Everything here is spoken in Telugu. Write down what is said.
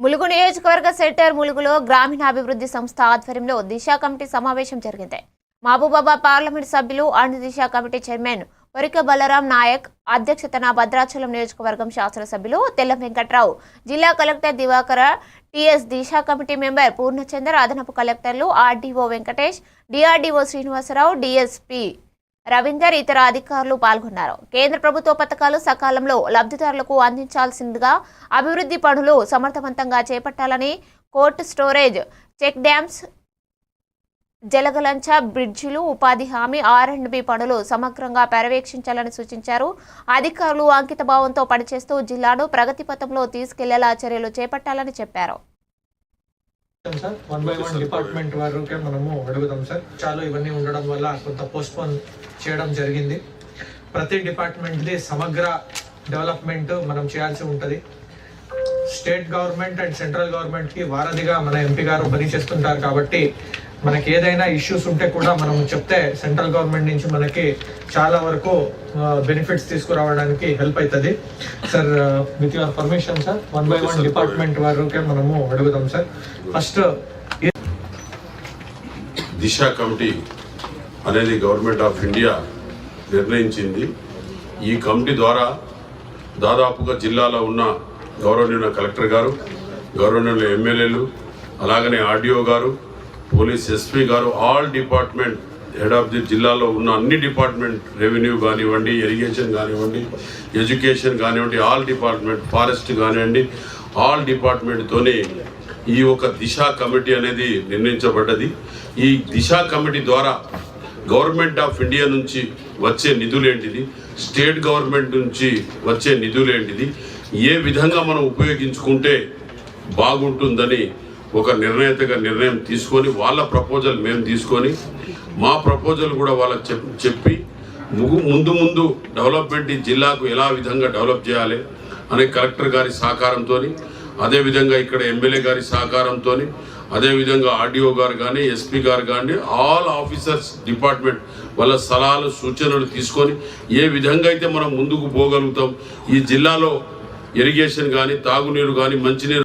ములుగు నియోజకవర్గ సెక్టర్ ములుగులో గ్రామీణాభివృద్ధి సంస్థ ఆధ్వర్యంలో దిశ కమిటీ సమావేశం జరిగింది. మహబూబాబా పార్లమెంట్ సభ్యులు and Disha committee chairman వరిక Balram Naik అధ్యక్షతన భద్రాచలం నియోజకవర్గం శాసనసభ్యులు తెల్ల వెంకట్రావు జిల్లా collector Divakara TS Disha committee member Purnachander అదనపు కలెక్టర్లు RDO Venkatesh DRDO Srinivasarao DSP Ravinder ఇతర అధికారులు పాల్గొన్నారు. కేంద్ర ప్రభుత్వ పథకాలు సకాలంలో లబ్ధిదారులకు అందించాల్సిందిగా అభివృద్ధి పనులు సమర్థవంతంగా చేపట్టాలని కోర్ట్ స్టోరేజ్ చెక్ డ్యామ్స్ జలగలంచ బ్రిడ్జిలు ఉపాధి హామీ ఆర్ అండ్ బి పనులు సమగ్రంగా పర్యవేక్షించాలని సూచించారు. అధికారులు అంకితభావంతో పనిచేస్తూ జిల్లాను ప్రగతి పథంలో తీసుకెళ్ళేలా చర్యలు చేపట్టాలని చెప్పారు. Sir. One by one department వరకే మనము అడుగుదాం సార్. చాలా ఇవన్నీ ఉండడం వల్ల కొంత పోస్ట్పోన్ చేయడం జరిగింది. ప్రతి డిపార్ట్మెంట్ది సమగ్ర డెవలప్మెంట్ మనం చేయాల్సి ఉంటుంది. స్టేట్ గవర్నమెంట్ అండ్ సెంట్రల్ గవర్నమెంట్కి వారధిగా మన ఎంపీ గారు పనిచేస్తుంటారు కాబట్టి మనకి ఏదైనా ఇష్యూస్ ఉంటే కూడా మనం చెప్తే సెంట్రల్ గవర్నమెంట్ నుంచి మనకి చాలా వరకు బెనిఫిట్స్ తీసుకురావడానికి హెల్ప్ అవుతుంది sir with your permission sir one by one department వరకే మనము అడుగుదాం సార్ ఫస్ట్ దిశ కమిటీ అనేది గవర్నమెంట్ ఆఫ్ ఇండియా నిర్ణయించింది. ఈ కమిటీ ద్వారా దాదాపుగా జిల్లాలో ఉన్న గౌరవనీయుల కలెక్టర్ గారు గౌరవనీయుల ఎమ్మెల్యేలు అలాగనే ఆర్డీఓ గారు పోలీస్ ఎస్పీ గారు all department head of the జిల్లాలో ఉన్న అన్ని డిపార్ట్మెంట్ రెవెన్యూ కానివ్వండి ఇరిగేషన్ కానివ్వండి ఎడ్యుకేషన్ కానివ్వండి ఆల్ డిపార్ట్మెంట్ ఫారెస్ట్ కానివ్వండి ఆల్ డిపార్ట్మెంట్తోని ఈ ఒక దిశ కమిటీ అనేది నిర్ణయించబడ్డది. ఈ దిశ కమిటీ ద్వారా గవర్నమెంట్ ఆఫ్ ఇండియా నుంచి వచ్చే నిధులేంటిది స్టేట్ గవర్నమెంట్ నుంచి వచ్చే నిధులేంటిది ఏ విధంగా మనం ఉపయోగించుకుంటే బాగుంటుందని ఒక నిర్ణయతగా నిర్ణయం తీసుకొని వాళ్ళ ప్రపోజల్ మేము తీసుకొని మా ప్రపోజల్ కూడా వాళ్ళకి చెప్ చెప్పి ముందు ముందు డెవలప్మెంట్ ఈ జిల్లాకు ఎలా విధంగా డెవలప్ చేయాలి అనే కలెక్టర్ గారి సహకారంతో అదేవిధంగా ఇక్కడ ఎమ్మెల్యే గారి సహకారంతో అదేవిధంగా ఆర్డీఓ గారు కానీ ఎస్పీ గారు కానీ ఆల్ ఆఫీసర్స్ డిపార్ట్మెంట్ వాళ్ళ సలహాలు సూచనలు తీసుకొని ఏ విధంగా అయితే మనం ముందుకు పోగలుగుతాం ఈ జిల్లాలో ఇరిగేషన్ కానీ తాగునీరు కానీ మంచినీరు